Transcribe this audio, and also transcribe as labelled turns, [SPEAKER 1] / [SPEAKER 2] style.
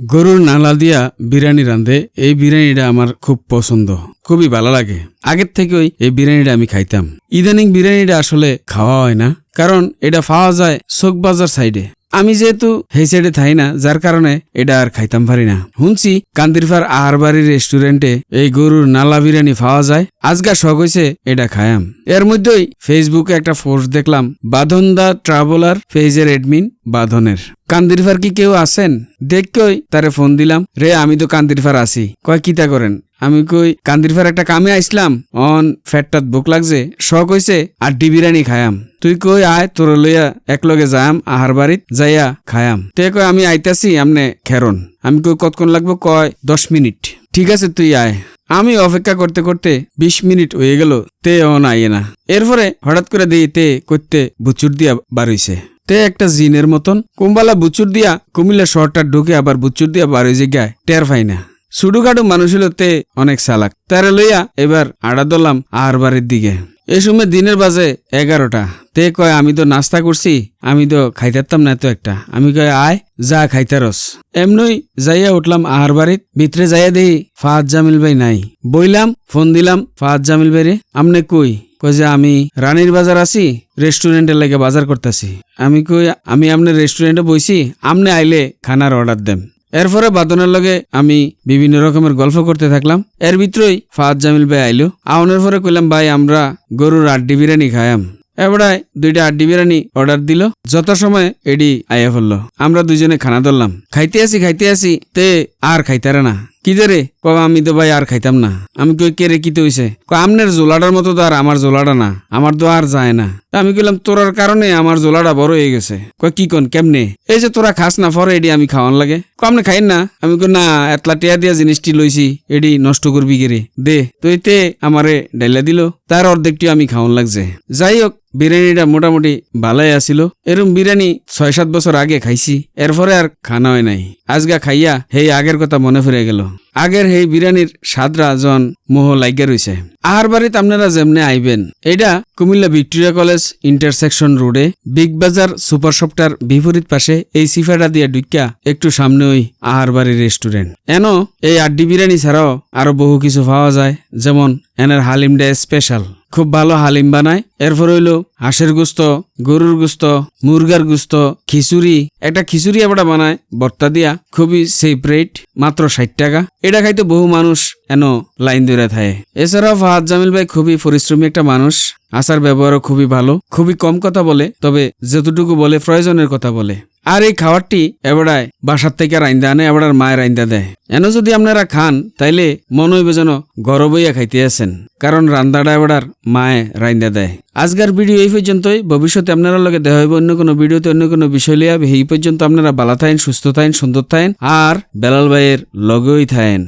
[SPEAKER 1] গরুর নালা দিয়া বিরিয়ানি রান্ধে এই বিরিয়ানিটা আমার খুব পছন্দ, খুবই ভালো লাগে। আগের থেকেই এই বিরিয়ানিটা আমি খাইতাম। ইদানিং বিরিয়ানিটা আসলে খাওয়া হয় না, কারণ এটা পাওয়া যায় চোখবাজার সাইডে। আমি যেহেতু সেই সাইডে থাই না, যার কারণে এটা আর খাইতাম পারি না। শুনছি কান্দিরফার আহার বাড়ির রেস্টুরেন্টে এই গরুর নালা বিরিয়ানি পাওয়া যায়, আজগা শখ হয়েছে এটা খায়াম। এর মধ্যেই ফেসবুকে একটা পোস্ট দেখলাম বাঁধন দা ট্রাভেলার পেজের এডমিন বাঁধনের। কান্দিরফার কি কেউ আছেন? দেখকই তারে ফোন দিলাম। রে, আমি তো কান্দিরফার আছি। কয় কিতা করেন? আমি কই কান্দিরফার একটা কামে আইসলাম। অন, ফ্যাটটাত ভোক লাগছে। শখ হইছে আর ডি বিরিয়ানি খায়াম। তুই কই, আয়, তোর লইয়া একলগে যায়াম, আহার বাড়িত যাইয়া খায়াম। তে কয়, আমি আইতাছি আমনে খেরন আমি কই, কতক্ষণ লাগবো? কয়, দশ মিনিট। ঠিক আছে, তুই আয়। আমি অপেক্ষা করতে করতে বিশ মিনিট হয়ে গেল। তে অন আইয়ে না। এরপরে হঠাৎ করে দিই তে করতে বুচুর দিয়া বাড়ইছে তে একটা জিনের মতন। কুম্বালা বুচুর দিয়া কুমিল্লা শহরটা ঢুকে আবার বুচুর দিয়া বার জায়গায় টের পাই না। সুডুকাডু মানুষ হলো তে অনেক চালাক তারে লইয়া এবার আড়া দলাম আহার বাড়ির দিকে। এই সময় দিনের বাজে এগারোটা। তে কয়, আমি তো নাস্তা করছি, আমি তো খাইতারতাম না তো একটা। আমি কয়, আয়, যা খাইতারস। এমনই যাইয়া উঠলাম আহার বাড়িত ভিতরে যাইয়া দেই ফাহাদ জামিল ভাই নাই। বইলাম, ফোন দিলাম, ফাহাদ জামিল ভাই রে, আমনে কই? কই যে, আমি রানীর বাজার আছি, রেস্টুরেন্টের লাগে বাজার করতেছি। আমি কই, আমি আপনার রেস্টুরেন্টে বইছি, আমনে আইলে খানার অর্ডার দেন এরপরে বাদনের লগে আমি বিভিন্ন রকমের গল্প করতে থাকলাম। এর ভিতরেই ফাহাদ জামিল ভাই আইলো। আউনের পরে কইলাম, ভাই, আমরা গরুর আড্ডি বিরিয়ানি খায়াম এবারে দুইটা আড্ডি বিরিয়ানি অর্ডার দিল। যথাসময়ে সময় এডি আইয়া ফেলল। আমরা দুইজনে খানা ধরলাম। খাইতে আসি খাইতে আসি তে আর খাইতারে না। কি যে রে? কবা আমি তো ভাই আর খাইতাম না। আমি কই, কে রে কিতে হইছে? ক আমনের জোলাটার মতো তো আর আমার জোলাটা না। আমার তো আর যায় না। আমি কইলাম, তোরার কারণে আমার জোলাটা বড় হয়ে গেছে। কয় কি কোন, কেমনে? এই যে তোরা খাস না, ফরে এডি আমি খাওয়ান লাগে। ক আপনি খাইন না? আমি কই, না, এতলা টিয়া দিয়া জিনিসটি লইছি, এডি নষ্ট করবি কে রে? দে। তুই তে আমারে ডাইলা দিল। তার অর্ধেকটি আমি খাওয়ান লাগছে। যাই হোক, বিরিয়ানিটা মোটামুটি ভালাই আসিল এরম বিরিয়ানি ছয় সাত বছর আগে খাইছি। এরপরে আর খানা হয় নাই। আজগা খাইয়া, হেই আগের কথা মনে ফিরে গেল। আগের হেই বিরিয়ানির স্বাদরা জন মোহ লাগিয়া রইছে। আহার বাড়িতে আপনারা যেমনে আইবেন। এটা কুমিল্লা ভিক্টোরিয়া কলেজ ইন্টারসেকশন রোডে বিগ বাজার সুপার শপটার বিপরীত পাশে এই সিফাটা দিয়ে ঢুকিয়া একটু সামনে ওই আহার বাড়ির রেস্টুরেন্ট। এন এই আড্ডি বিরিয়ানি ছাড়াও আরও বহু কিছু পাওয়া যায়, যেমন এনের হালিমটা স্পেশাল। খুব ভালো হালিম বানায়। এরপর হইল হাঁসের গুস্ত, গরুর গুস্ত, মুরগার গুস্ত, খিচুড়ি। একটা খিচুড়ি আবার বানায় বর্তা দিয়া। খুবই সেফ রেট মাত্র ষাট টাকা। এটা খাইতে বহু মানুষ এন লাইন ধরে থাকে। এছাড়াও ফাহাদ জামিল ভাই খুবই পরিশ্রমী একটা মানুষ। আচার ব্যবহারও খুবই ভালো। খুবই কম কথা বলে, তবে যতটুকু বলে প্রয়োজনের কথা বলে। আর এই খাবারটি এবারায় বাসার থেকে রাইন্দা আনে এবার মায়ের রাইন্দা দেয়। এন যদি আপনারা খান, তাইলে মনে হইবে যেন গরব হইয়া খাইতে আছেন। কারণ রান্দাটা এবার মায়ে রাইন্দা দেয়। আজকের ভিডিও এই পর্যন্তই। ভবিষ্যতে আপনারা লগে দেখা হইব অন্য কোনো ভিডিওতে, অন্য কোনো বিষয় লিয়া এই পর্যন্ত আপনারা বালা থাইন সুস্থ থাইন সুন্দর থাকেন, আর বেলাল ভাইয়ের লগেই থাকেন।